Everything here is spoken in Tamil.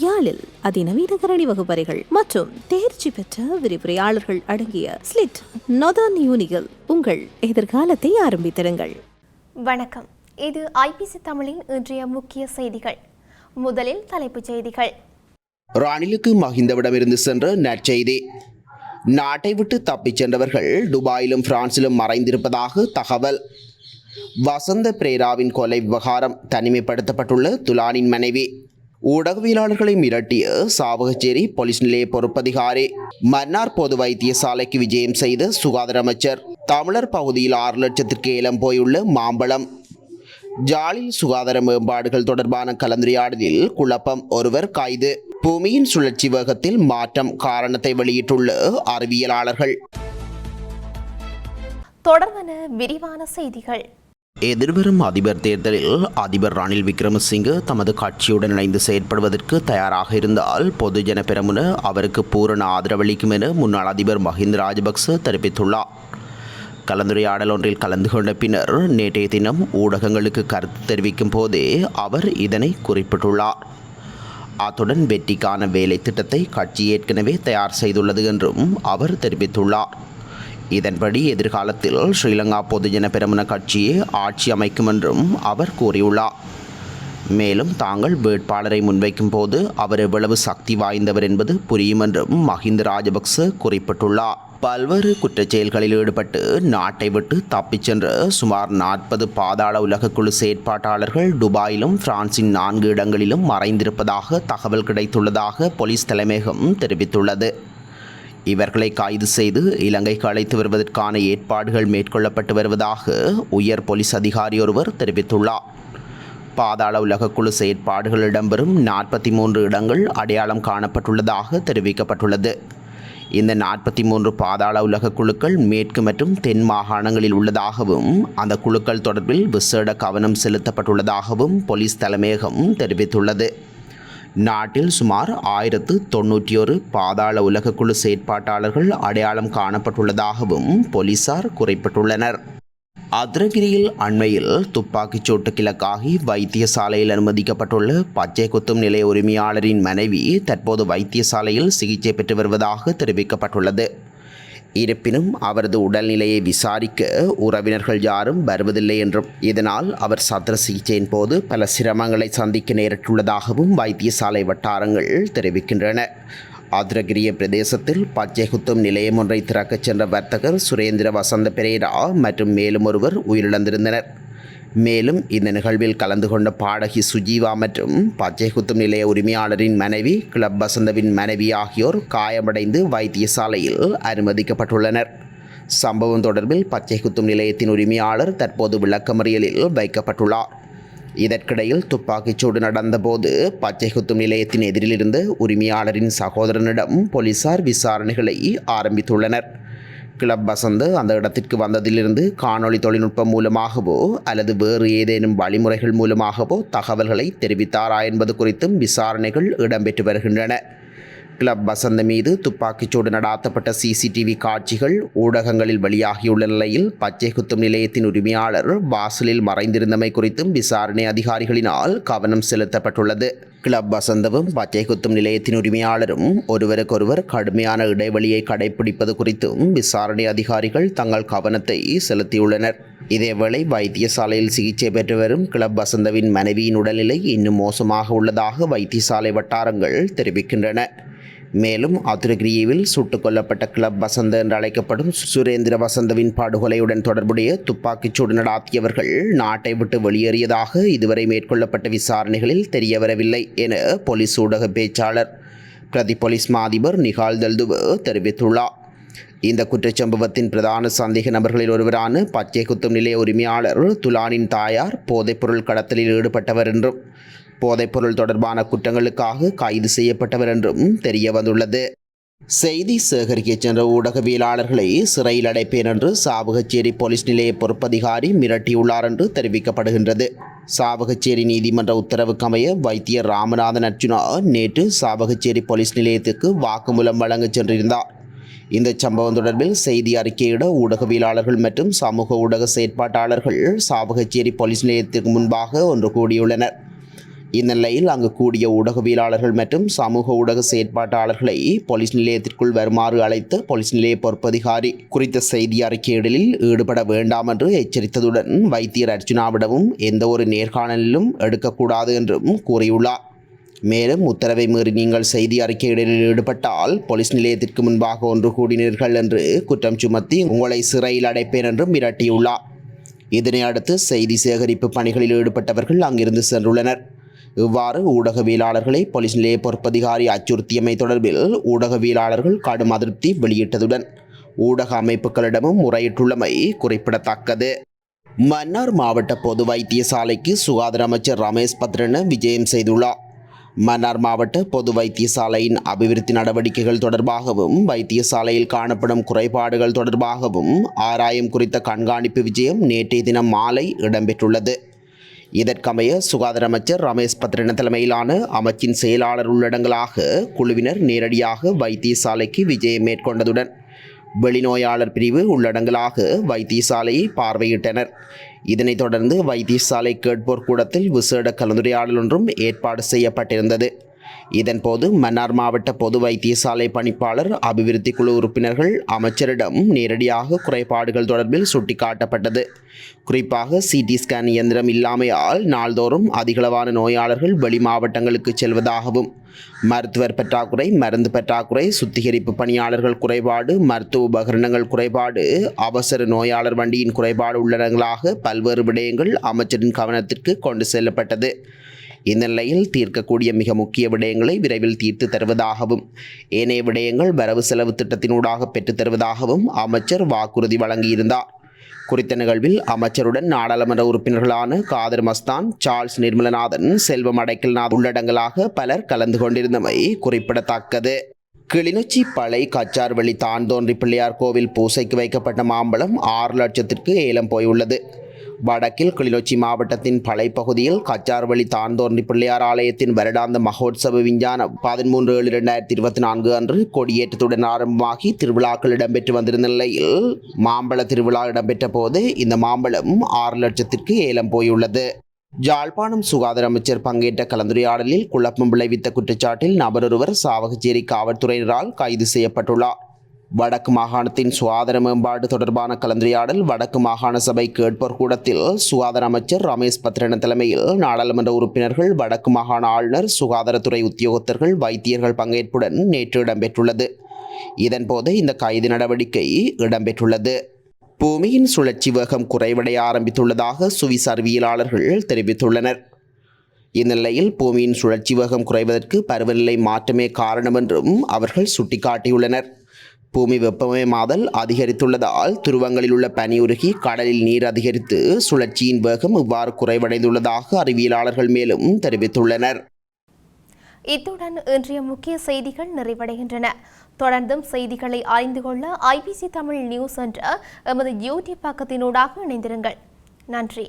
யாழில் அதிநவீன கரணி வகுப்பறைகள் மற்றும் தேர்ச்சி பெற்ற விரிவுரையாளர்கள் அடங்கிய ஸ்லிட் நொதான் யூனிகள் உங்கள் எதிர்காலத்தை ஆரம்பித்திருங்கள் வணக்கம். இது ஐபிசி தமிழின் இன்றைய முக்கிய செய்திகள். முதலில் தலைப்புச் செய்திகள். ரணிலுக்கு மஹிந்தவிடமிருந்து சென்ற நற்செய்தி. நாட்டை விட்டு தப்பிச் சென்றவர்கள் துபாயிலும் பிரான்சிலும் மறைந்திருப்பதாக தகவல். வசந்த பிரேராவின் கொலை விவகாரம் தனிமைப்படுத்தப்பட்டுள்ள துலானின் மனைவி. ஊடகவியலாளர்களை மிரட்டிய சாவகச்சேரி போலீஸ் நிலைய பொறுப்பதிகாரி மன்னார் பொது வைத்தியசாலைக்கு விஜயம் செய்த சுகாதார அமைச்சர். தமிழர் பகுதியில் ஆறு லட்சத்திற்கு ஏலம் போயுள்ள மாம்பழம். ஜாலில் சுகாதார மேம்பாடுகள் தொடர்பான கலந்துரையாடலில் குழப்பம் ஒருவர் கைது. பூமியின் சுழற்சி வேகத்தில் மாற்றம் காரணத்தை வெளியிட்டுள்ள அறிவியலாளர்கள். தொடர்ந்தன விரிவான செய்திகள். எதிர்வரும் அதிபர் தேர்தலில் அதிபர் ரணில் விக்ரமசிங்க தமது கட்சியுடன் இணைந்து செயற்படுவதற்கு தயாராக இருந்தால் பொதுஜன பெரமுன அவருக்கு பூரண ஆதரவளிக்கும் என முன்னாள் அதிபர் மஹிந்த ராஜபக்ச தெரிவித்துள்ளார். கலந்துரையாடல் ஒன்றில் கலந்து கொண்ட பின்னர் நேற்றைய தினம் ஊடகங்களுக்கு கருத்து தெரிவிக்கும் போதே அவர் இதனை குறிப்பிட்டுள்ளார். அத்துடன் வெற்றிக்கான வேலை திட்டத்தை கட்சி ஏற்கனவே தயார் செய்துள்ளது என்றும் அவர் தெரிவித்துள்ளார். இதன்படி எதிர்காலத்தில் ஸ்ரீலங்கா பொதுஜன பெருமன கட்சியே ஆட்சி அமைக்கும் என்றும் அவர் கூறியுள்ளார். மேலும் தாங்கள் வேட்பாளரை முன்வைக்கும் போது அவர் எவ்வளவு சக்தி வாய்ந்தவர் என்பது புரியும் என்றும் மஹிந்த ராஜபக்ச குறிப்பிட்டுள்ளார். பல்வேறு குற்றச்செயல்களில் ஈடுபட்டு நாட்டை விட்டு தப்பிச் சென்ற சுமார் நாற்பது பாதாள உலகக்குழு செயற்பாட்டாளர்கள் துபாயிலும் பிரான்சின் நான்கு இடங்களிலும் மறைந்திருப்பதாக தகவல் கிடைத்துள்ளதாக போலீஸ் தலைமையகம் தெரிவித்துள்ளது. இவர்களை கைது செய்து இலங்கைக்கு அழைத்து வருவதற்கான ஏற்பாடுகள் மேற்கொள்ளப்பட்டு வருவதாக உயர் போலீஸ் அதிகாரி ஒருவர் தெரிவித்துள்ளார். பாதாள உலகக்குழு செயற்பாடுகள் இடம்பெறும் நாற்பத்தி மூன்று இடங்கள் அடையாளம் காணப்பட்டுள்ளதாக தெரிவிக்கப்பட்டுள்ளது. இந்த நாற்பத்தி மூன்று பாதாள உலக குழுக்கள் மேற்கு மற்றும் தென் மாகாணங்களில் உள்ளதாகவும் அந்த குழுக்கள் தொடர்பில் விசேட கவனம் செலுத்தப்பட்டுள்ளதாகவும் போலீஸ் தலைமையகம் தெரிவித்துள்ளது. நாட்டில் சுமார் ஆயிரத்து தொன்னூற்றி ஒரு பாதாள உலகக்குழு செயற்பாட்டாளர்கள் அடையாளம் காணப்பட்டுள்ளதாகவும் போலீசார் குறிப்பிட்டுள்ளனர். அத்ரகிரியில் அண்மையில் துப்பாக்கிச் சூட்டு கிழக்காகி வைத்தியசாலையில் அனுமதிக்கப்பட்டுள்ள பச்சை குத்தும் நிலைய உரிமையாளரின் மனைவி தற்போது வைத்தியசாலையில் சிகிச்சை பெற்று வருவதாக தெரிவிக்கப்பட்டுள்ளது. இருப்பினும் அவரது உடல்நிலையை விசாரிக்க உறவினர்கள் யாரும் வருவதில்லை என்றும் இதனால் அவர் சத்திர சிகிச்சையின் போது பல சிரமங்களை சந்திக்க நேரிட்டுள்ளதாகவும் வைத்தியசாலை வட்டாரங்கள் தெரிவிக்கின்றன. ஆத்ரகிரிய பிரதேசத்தில் பச்சை குத்தும் நிலையம் ஒன்றை திறக்கச் சென்ற வர்த்தகர் சுரேந்திர வசந்த பெரேரா மற்றும் மேலும் ஒருவர் உயிரிழந்திருந்தனர். மேலும் இந்த நிகழ்வில் கலந்து கொண்ட பாடகி சுஜீவா மற்றும் பச்சை குத்தும் நிலைய உரிமையாளரின் மனைவி கிளப் வசந்தவின் மனைவி ஆகியோர் காயமடைந்து வைத்தியசாலையில் அனுமதிக்கப்பட்டுள்ளனர். சம்பவம் தொடர்பில் பச்சை குத்தும் நிலையத்தின் உரிமையாளர் தற்போது விளக்கமறியலில் வைக்கப்பட்டுள்ளார். இதற்கிடையில் துப்பாக்கிச்சூடு நடந்தபோது பச்சை குத்தும் நிலையத்தின் எதிரிலிருந்து உரிமையாளரின் சகோதரனிடம் போலீசார் விசாரணைகளை ஆரம்பித்துள்ளனர். கிளப் வசந்து அந்த இடத்திற்கு வந்ததிலிருந்து காணொளி தொழில்நுட்பம் மூலமாகவோ அல்லது வேறு ஏதேனும் வழிமுறைகள் மூலமாகவோ தகவல்களை தெரிவித்தாரா என்பது குறித்தும் விசாரணைகள் இடம்பெற்று வருகின்றன. கிளப் வசந்த மீது துப்பாக்கிச்சூடு நடாத்தப்பட்ட சிசிடிவி காட்சிகள் ஊடகங்களில் வெளியாகியுள்ள நிலையில் பச்சை குத்தும் நிலையத்தின் உரிமையாளர் வாசலில் மறைந்திருந்தமை குறித்தும் விசாரணை அதிகாரிகளினால் கவனம் செலுத்தப்பட்டுள்ளது. கிளப் வசந்தவும் பச்சை குத்தும் நிலையத்தின் உரிமையாளரும் ஒருவருக்கொருவர் கடுமையான இடைவெளியை கடைபிடிப்பது குறித்தும் விசாரணை அதிகாரிகள் தங்கள் கவனத்தை செலுத்தியுள்ளனர். இதேவேளை வைத்தியசாலையில் சிகிச்சை பெற்று வரும் கிளப் வசந்தவின் மனைவியின் உடல்நிலை இன்னும் மோசமாக உள்ளதாக வைத்தியசாலை வட்டாரங்கள் தெரிவிக்கின்றன. மேலும் அதுரகிரியில் சுட்டுக் கொல்லப்பட்ட கிளப் வசந்த என்று அழைக்கப்படும் சுரேந்திர வசந்தவின் படுகொலையுடன் தொடர்புடைய துப்பாக்கிச்சூடு நடாத்தியவர்கள் நாட்டை விட்டு வெளியேறியதாக இதுவரை மேற்கொள்ளப்பட்ட விசாரணைகளில் தெரியவரவில்லை என போலீஸ் ஊடக பேச்சாளர் பிரதி போலீஸ் மாதிபர் நிகால் தல்துவ தெரிவித்துள்ளார். இந்த குற்றச்சம்பவத்தின் பிரதான சந்தேக நபர்களில் ஒருவரான பச்சை குத்தும் நிலைய உரிமையாளர் துலானின் தாயார் போதைப்பொருள் கடத்தலில் ஈடுபட்டவர் என்றும் போதைப்பொருள் தொடர்பான குற்றங்களுக்காக கைது செய்யப்பட்டவர் என்றும் தெரிய வந்துள்ளது செய்தி சேகரிக்கச் சென்ற ஊடகவியலாளர்களை சிறையில் அடைப்பேன் என்று சாவகச்சேரி போலீஸ் நிலைய பொறுப்பதிகாரி மிரட்டியுள்ளார் என்று தெரிவிக்கப்படுகின்றது. சாவகச்சேரி நீதிமன்ற உத்தரவுக்கமைய வைத்தியர் ராமநாதன் அர்ஜுனா நேற்று சாவகச்சேரி போலீஸ் நிலையத்துக்கு வாக்குமூலம் வழங்கச் சென்றிருந்தார். இந்த சம்பவம் தொடர்பில் செய்தி அறிக்கையிட ஊடகவியலாளர்கள் மற்றும் சமூக ஊடக செயற்பாட்டாளர்கள் சாவகச்சேரி போலீஸ் நிலையத்திற்கு முன்பாக ஒன்று கூடியுள்ளனர். இந்நிலையில் அங்கு கூடிய ஊடகவியலாளர்கள் மற்றும் சமூக ஊடக செயற்பாட்டாளர்களை போலீஸ் நிலையத்திற்குள் வருமாறு அழைத்த போலீஸ் நிலைய பொறுப்பதிகாரி குறித்த செய்தி அறிக்கையிடலில் ஈடுபட வேண்டாம் என்று எச்சரித்ததுடன் வைத்தியர் அர்ஜுனாவிடமும் எந்த ஒரு நேர்காணலிலும் எடுக்கக்கூடாது என்றும் கூறியுள்ளார். மேலும் உத்தரவை மீறி நீங்கள் செய்தி அறிக்கையிடலில் ஈடுபட்டால் போலீஸ் நிலையத்திற்கு முன்பாக ஒன்று கூடினீர்கள் என்று குற்றம் சுமத்தி உங்களை சிறையில் அடைப்பேன் என்றும் மிரட்டியுள்ளார். இதனை அடுத்து செய்தி சேகரிப்பு பணிகளில் ஈடுபட்டவர்கள் அங்கிருந்து சென்றுள்ளனர். இவ்வாறு ஊடகவியலாளர்களை போலீஸ் நிலைய பொறுப்பதிகாரி அச்சுறுத்தியமை தொடர்பில் ஊடகவியலாளர்கள் கடும் அதிருப்தி வெளியிட்டதுடன் ஊடக அமைப்புகளிடமும் முறையிட்டுள்ளமை குறிப்பிடத்தக்கது. மன்னார் மாவட்ட பொது வைத்தியசாலைக்கு சுகாதார அமைச்சர் ரமேஷ் பத்ரன விஜயம் செய்துள்ளார். மன்னார் மாவட்ட பொது வைத்தியசாலையின் அபிவிருத்தி நடவடிக்கைகள் தொடர்பாகவும் வைத்தியசாலையில் காணப்படும் குறைபாடுகள் தொடர்பாகவும் ஆராயம் குறித்த கண்காணிப்பு விஜயம் நேற்றைய தினம் மாலை இடம்பெற்றுள்ளது. இதற்கமைய சுகாதார அமைச்சர் ரமேஷ் பத்ரன தலைமையிலான அமைச்சின் செயலாளர் உள்ளடங்கலாக குழுவினர் நேரடியாக வைத்தியசாலைக்கு விஜயம் மேற்கொண்டதுடன் வெளிநோயாளர் பிரிவு உள்ளடங்கலாக வைத்தியசாலையை பார்வையிட்டனர். இதனைத் தொடர்ந்து வைத்தியசாலை கேட்போர் கூடத்தில் விசேட கலந்துரையாடல் ஒன்றும் ஏற்பாடு செய்யப்பட்டிருந்தது. இதன்போது மன்னார் மாவட்ட பொது வைத்தியசாலை பணிப்பாளர் அபிவிருத்தி குழு உறுப்பினர்கள் அமைச்சரிடம் நேரடியாக குறைபாடுகள் தொடர்பில் சுட்டிக்காட்டப்பட்டது. குறிப்பாக சிடி ஸ்கேன் இயந்திரம் இல்லாமையால் நாள்தோறும் அதிகளவான நோயாளர்கள் வெளி மாவட்டங்களுக்கு செல்வதாகவும் மருத்துவர் பற்றாக்குறை மருந்து பற்றாக்குறை சுத்திகரிப்பு பணியாளர்கள் குறைபாடு மருத்துவ உபகரணங்கள் குறைபாடு அவசர நோயாளர் வண்டியின் குறைபாடு உள்ளடங்களாக பல்வேறு விடயங்கள் அமைச்சரின் கவனத்திற்கு கொண்டு செல்லப்பட்டது. இந்நிலையில் தீர்க்கக்கூடிய மிக முக்கிய விடயங்களை விரைவில் தீர்த்து தருவதாகவும் ஏனைய விடயங்கள் வரவு செலவு திட்டத்தினூடாக பெற்றுத் தருவதாகவும் அமைச்சர் வாக்குறுதி வழங்கியிருந்தார். குறித்த நிகழ்வில் அமைச்சருடன் நாடாளுமன்ற உறுப்பினர்களான காதர் மஸ்தான் சார்ல்ஸ் நிர்மலநாதன் செல்வம் அடைக்கல்நாத் உள்ளடங்கலாக பலர் கலந்து கொண்டிருந்தமை குறிப்பிடத்தக்கது. கிளிநொச்சி பலை கச்சார்வழி தான் தான்தோன்றி பிள்ளையார் கோவில் பூசைக்கு வைக்கப்பட்ட மாம்பழம் ஆறு லட்சத்திற்கு ஏலம் போயுள்ளது. வடக்கில் கிளிநொச்சி மாவட்டத்தின் பழைப்பகுதியில் கச்சார்வழி தாந்தோர்ணி பிள்ளையார் ஆலயத்தின் வருடாந்த மகோத்சவ விஞ்ஞானம் பதிமூன்று ஏழு இரண்டாயிரத்தி இருபத்தி நான்கு அன்று கொடியேற்றத்துடன் ஆரம்பமாகி திருவிழாக்கள் இடம்பெற்று வந்திருந்த நிலையில் மாம்பழ திருவிழா இடம்பெற்ற போது இந்த மாம்பழம் ஆறு லட்சத்திற்கு ஏலம் போயுள்ளது. ஜாழ்ப்பாணம் சுகாதார அமைச்சர் பங்கேற்ற கலந்துரையாடலில் குழப்பம் விளைவித்த குற்றச்சாட்டில் நபரொருவர் சாவகச்சேரி காவல்துறையினரால் கைது செய்யப்பட்டுள்ளார். வடக்கு மாகாணத்தின் சுகாதார மேம்பாடு தொடர்பான கலந்துரையாடல் வடக்கு மாகாண சபை கேட்போர் கூடத்தில் சுகாதார அமைச்சர் ரமேஷ் பத்ரன தலைமையில் நாடாளுமன்ற உறுப்பினர்கள் வடக்கு மாகாண ஆளுநர் சுகாதாரத்துறை உத்தியோகத்தர்கள் வைத்தியர்கள் பங்கேற்புடன் நேற்று இடம்பெற்றுள்ளது. இதன்போது இந்த கைது நடவடிக்கை இடம்பெற்றுள்ளது. பூமியின் சுழற்சி வேகம் குறைவடைய ஆரம்பித்துள்ளதாக சுவிஸ் அறிவியலாளர்கள் தெரிவித்துள்ளனர். இந்நிலையில் பூமியின் சுழற்சி வேகம் குறைவதற்கு பருவநிலை மாற்றமே காரணம் என்றும் அவர்கள் சுட்டிக்காட்டியுள்ளனர். பூமி வெப்பமயமாதல் அதிகரித்துள்ளதால் துருவங்களில் உள்ள பனி உருகி கடலில் நீர் அதிகரித்து சுழற்சியின் வேகம் இவ்வாறு குறைவடைந்துள்ளதாக அறிவியலாளர்கள் மேலும் தெரிவித்துள்ளனர். இத்துடன் இன்றைய முக்கிய செய்திகள் நிறைவடைகின்றன. தொடர்ந்தும் செய்திகளை அறிந்து கொள்ள ஐபிசி தமிழ் நியூஸ் என்ற எமது யூடியூப் பக்கத்தினூடாக இணைந்திருங்கள். நன்றி.